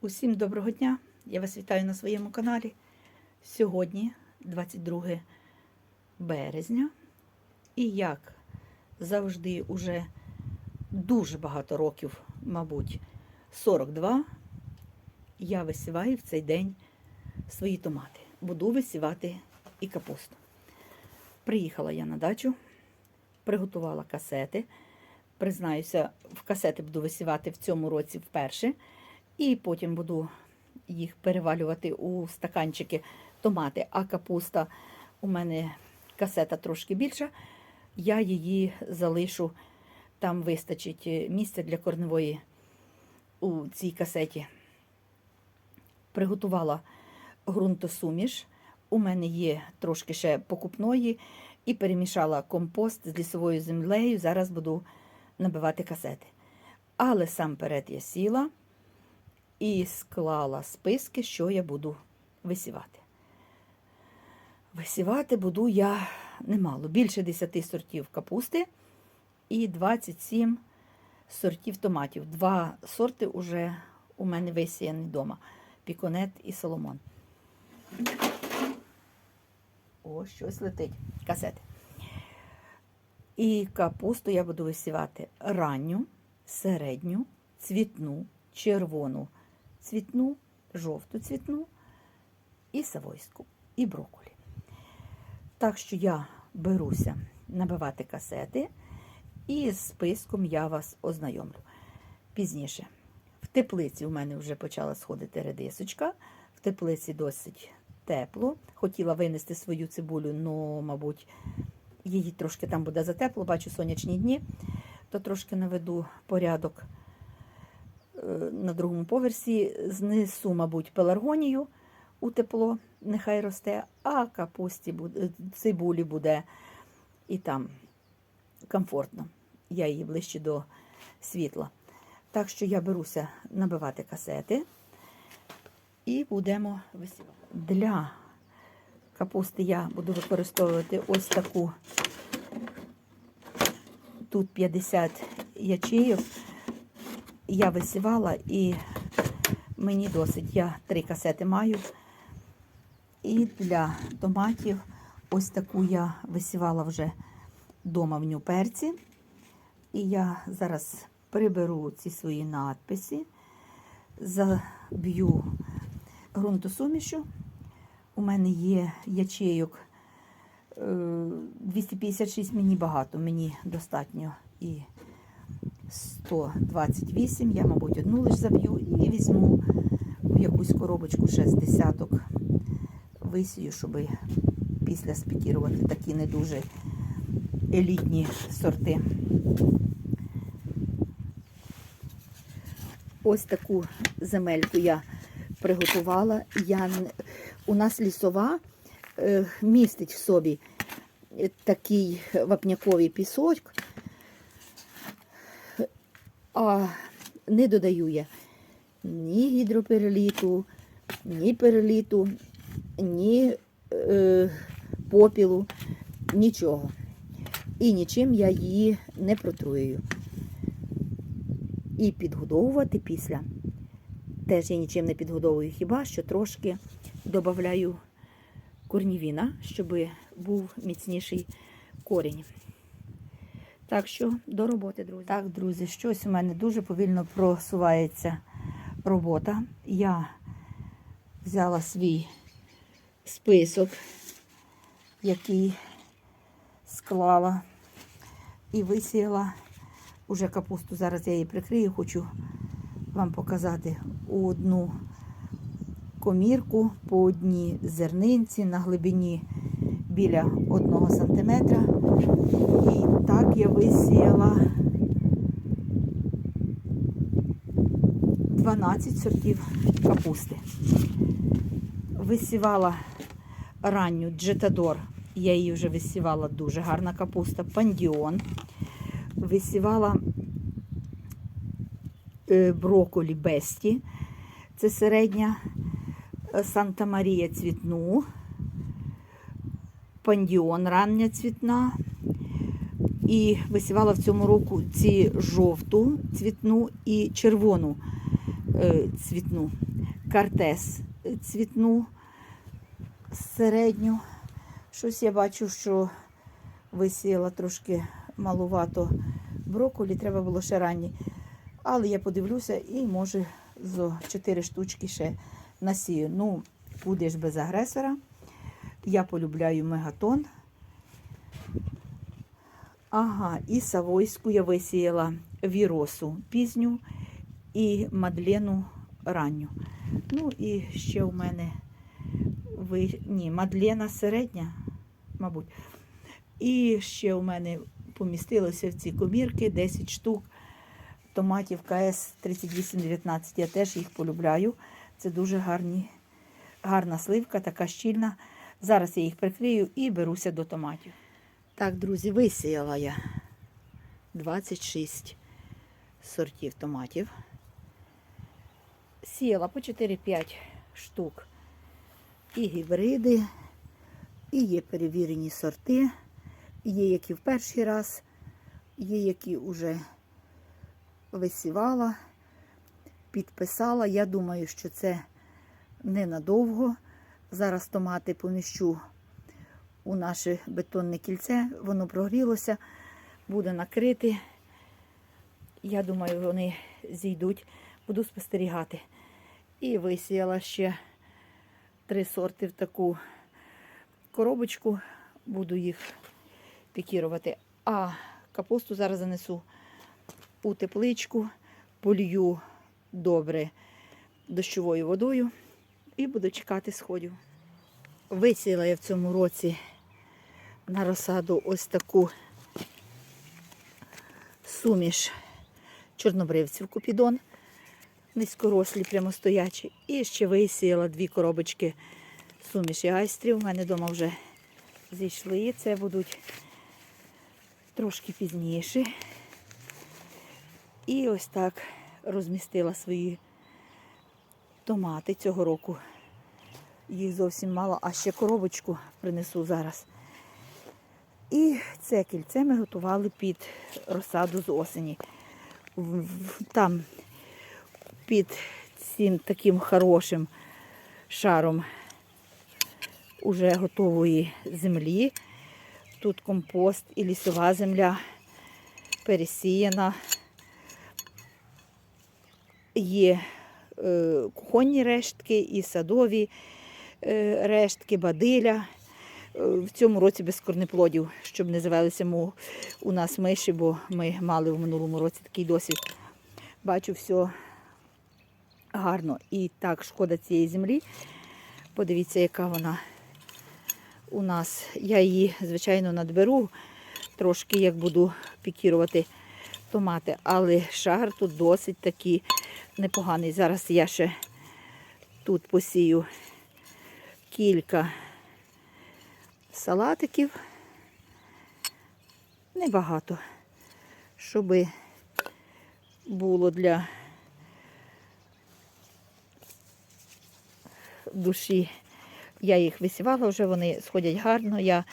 Усім доброго дня! Я вас вітаю на своєму каналі. Сьогодні 22 березня. І як завжди, уже дуже багато років, мабуть, 42, я висіваю в цей день свої томати. Буду висівати і капусту. Приїхала я на дачу, приготувала касети. Признаюся, в касети буду висівати в цьому році вперше. І потім буду їх перевалювати у стаканчики томати, а капуста у мене касета трошки більша. Я її залишу, там вистачить місця для корневої у цій касеті. Приготувала ґрунтосуміш. У мене є трошки ще покупної і перемішала компост з лісовою землею. Зараз буду набивати касети. Але сам перед я сіла і склала списки, що я буду висівати. Висівати буду я немало, більше 10 сортів капусти і 27 сортів томатів. Два сорти вже у мене висіяні вдома. Піконет і соломон. О, щось летить. Касети. І капусту я буду висівати ранню, середню, цвітну, червону, цвітну, жовту цвітну і савойську, і брокколі. Так що я беруся набивати касети, і з списком я вас ознайомлю. Пізніше. В теплиці у мене вже почала сходити редисочка. В теплиці досить тепло. Хотіла винести свою цибулю, але, мабуть, її трошки там буде затепло, бачу сонячні дні, то трошки наведу порядок на другому поверсі. Знесу, мабуть, пеларгонію у тепло, нехай росте, а капусті буде, цибулі буде і там комфортно. Я її ближче до світла. Так що я беруся набивати касети і будемо висівати. Для капусти я буду використовувати ось таку. Тут 50 ячеїв. Я висівала і мені досить. Я три касети маю. І для томатів ось таку я висівала вже вдома в нюперці. І я зараз приберу ці свої надписи, заб'ю ґрунтосумішу. У мене є ячейок е, 256, мені багато, мені достатньо і 128. Я, мабуть, одну лише заб'ю і візьму в якусь коробочку ще з десяток висію, щоб після спікірувати такі не дуже елітні сорти. Ось таку земельку я приготувала. Я, у нас лісова е, містить в собі такий вапняковий пісок, а не додаю я ні гідропереліту, ні переліту, ні е, попілу, нічого. І нічим я її не протруюю. І підгодовувати після. Теж я нічим не підгодовую, хіба що трошки додаю корнівіна, щоб був міцніший корінь. Так що до роботи, друзі. Так, друзі, щось у мене дуже повільно просувається робота. Я взяла свій список, який склала і висіяла уже капусту. Зараз я її прикрию, хочу вам показати одну комірку по одній зернинці на глибині біля 1 см. І так я висіяла 12 сортів капусти. Висівала ранню джетадор. Я її вже висівала дуже гарна капуста, пандіон. Висівала е, броколі Бесті. Це середня е, Санта Марія цвітну, пандіон рання цвітна. І висівала в цьому року ці жовту цвітну і червону е, цвітну. картес цвітну середню. Щось я бачу, що висіяла трошки малувато брокколі, треба було ще ранні. Але я подивлюся і може зо 4 штучки ще насію. Ну, куди ж без агресора. Я полюбляю мегатон. Ага, і Савойську я висіяла віросу пізню і Мадлену ранню. Ну і ще у мене ви... Ні, Мадлена середня, мабуть. І ще у мене помістилося в ці комірки 10 штук томатів КС 3819. Я теж їх полюбляю. Це дуже гарні, гарна сливка, така щільна. Зараз я їх прикрию і беруся до томатів. Так, друзі, висіяла я 26 сортів томатів. Сіяла по 4-5 штук. І гібриди, і є перевірені сорти, є які в перший раз, є які вже висівала, підписала. Я думаю, що це ненадовго. Зараз томати поміщу у наше бетонне кільце, воно прогрілося, буде накрити. Я думаю, вони зійдуть, буду спостерігати. І висіяла ще три сорти в таку коробочку, буду їх пікірувати. А капусту зараз занесу у тепличку, полью добре дощовою водою і буду чекати сходів. Висіяла я в цьому році на розсаду ось таку суміш чорнобривців купідон, низькорослі, прямостоячі. І ще висіяла дві коробочки суміші айстрів. У мене вдома вже зійшли. Це будуть трошки пізніше. І ось так розмістила свої томати цього року. Їх зовсім мало, а ще коробочку принесу зараз. І це кільце ми готували під розсаду з осені. Там під цим таким хорошим шаром уже готової землі. Тут компост і лісова земля пересіяна. Є кухонні рештки і садові е, рештки, бадиля. Е, В цьому році без корнеплодів, щоб не завелися у нас миші, бо ми мали в минулому році такий досвід. Бачу, все гарно. І так, шкода цієї землі. Подивіться, яка вона у нас. Я її, звичайно, надберу трошки, як буду пікірувати томати, але шар тут досить такий непоганий. Зараз я ще тут посію кілька салатиків. Небагато, щоб було для душі. Я їх висівала вже, вони сходять гарно. Я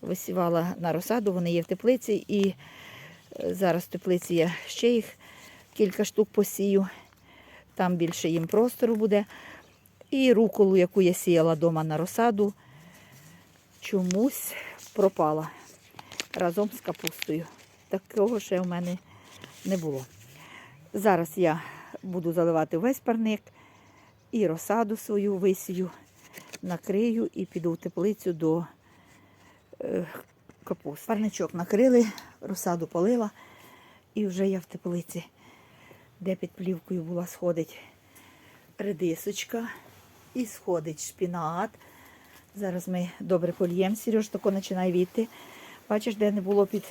висівала на розсаду, вони є в теплиці і е, зараз в теплиці я ще їх кілька штук посію. Там більше їм простору буде. І руколу, яку я сіяла вдома на розсаду, чомусь пропала разом з капустою. Такого ще в мене не було. Зараз я буду заливати весь парник і розсаду свою висію, накрию і піду в теплицю до е, капуст. Парничок накрили, розсаду полила, і вже я в теплиці, де під плівкою була сходить редисочка і сходить шпінат. Зараз ми добре польємо, Сереж тако починає віти. Бачиш, де не було під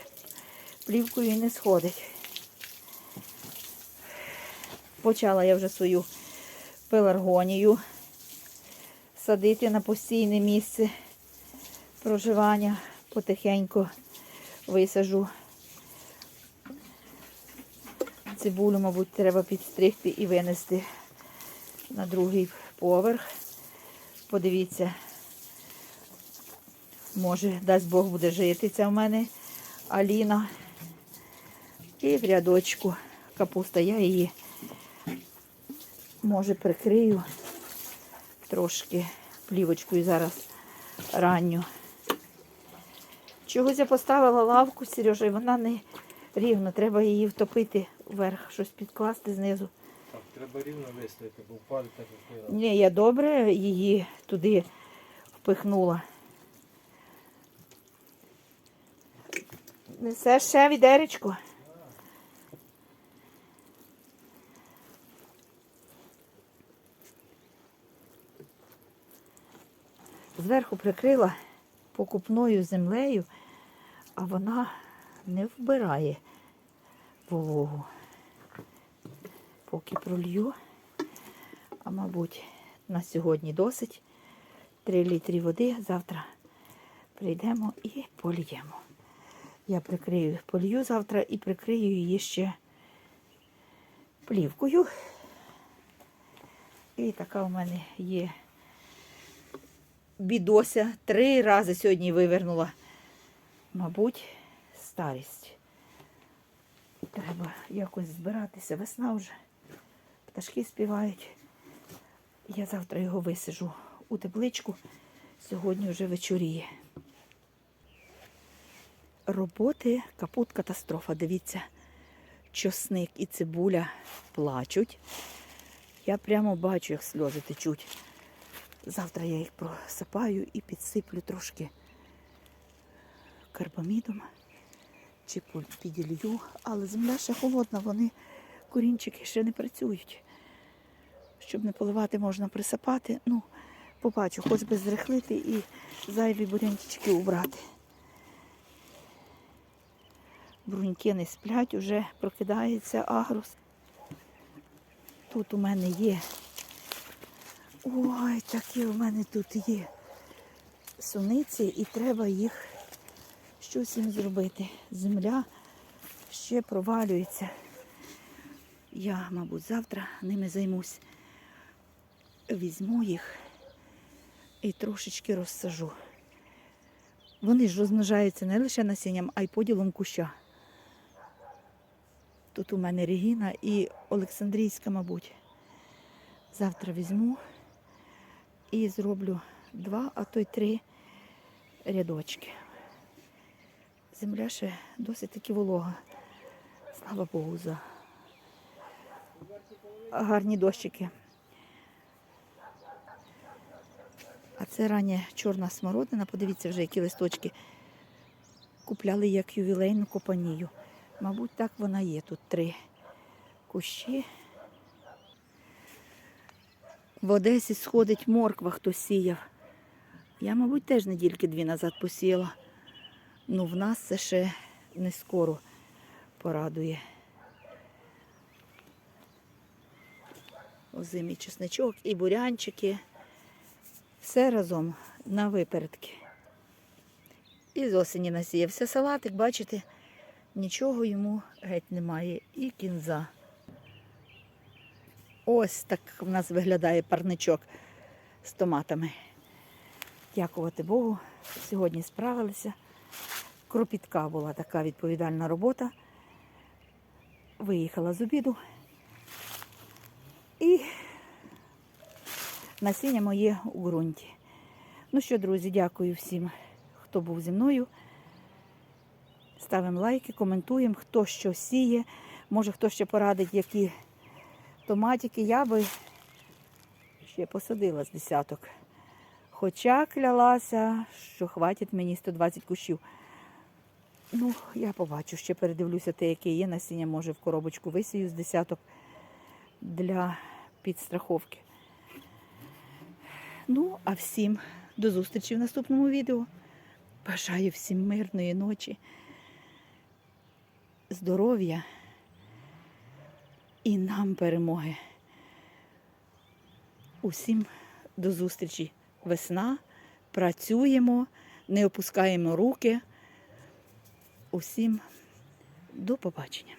плівкою і не сходить. Почала я вже свою пеларгонію садити на постійне місце проживання. Потихеньку висажу. Цибулю, мабуть, треба підстригти і винести на другий поверх. Подивіться, може, дасть Бог буде жити ця в мене Аліна. І в рядочку капуста, я її може прикрию трошки плівочкою зараз ранню. Чогось я поставила лавку, Сережа, і вона не рівно. Треба її втопити вверх, щось підкласти знизу. Так, треба рівно виставити, бо впаде так як. Ні, я добре її туди впихнула. Несе ще відеречко. Зверху прикрила покупною землею, а вона не вбирає вологу. Поки пролью. А мабуть, на сьогодні досить. 3 літри води. Завтра прийдемо і поліємо. Я прикрию, полью завтра і прикрию її ще плівкою. І така у мене є бідося. Три рази сьогодні вивернула. Мабуть, старість. Треба якось збиратися. Весна вже. Пташки співають. Я завтра його висижу у тепличку. Сьогодні вже вечоріє. Роботи капут катастрофа. Дивіться, чосник і цибуля плачуть. Я прямо бачу, як сльози течуть. Завтра я їх просипаю і підсиплю трошки карбамідом чи піділью, але земля ще холодна, вони корінчики ще не працюють. Щоб не поливати, можна присипати. Ну, побачу, хоч би зрихлити і зайві бурянчики убрати. Бруньки не сплять, уже прокидається агрус. Тут у мене є. Ой, такі у мене тут є суниці і треба їх щось їм зробити. Земля ще провалюється. Я, мабуть, завтра ними займусь. Візьму їх і трошечки розсажу. Вони ж розмножаються не лише насінням, а й поділом куща. Тут у мене Регіна і Олександрійська, мабуть. Завтра візьму і зроблю два, а то й три рядочки. Земля ще досить таки волога. Слава Богу, за гарні дощики. А це рання чорна смородина. Подивіться вже, які листочки купляли як ювілейну копанію. Мабуть, так вона є. Тут три кущі. В Одесі сходить морква, хто сіяв. Я, мабуть, теж недільки дві назад посіяла. Ну, в нас це ще не скоро порадує. Озимий чесничок і бурянчики. Все разом на випередки. І з осені насіявся салатик, бачите, нічого йому геть немає. І кінза. Ось так в нас виглядає парничок з томатами. Дякувати Богу. Сьогодні справилися. Кропітка була така відповідальна робота. Виїхала з обіду. І насіння моє у ґрунті. Ну що, друзі, дякую всім, хто був зі мною. Ставимо лайки, коментуємо, хто що сіє. Може, хто ще порадить, які томатики. Я би ще посадила з десяток. Хоча клялася, що хватить мені 120 кущів. Ну, я побачу, ще передивлюся те, яке є насіння, може в коробочку висію з десяток для підстраховки. Ну, а всім до зустрічі в наступному відео. Бажаю всім мирної ночі, здоров'я і нам перемоги. Усім до зустрічі. Весна. Працюємо, не опускаємо руки. Усім до побачення.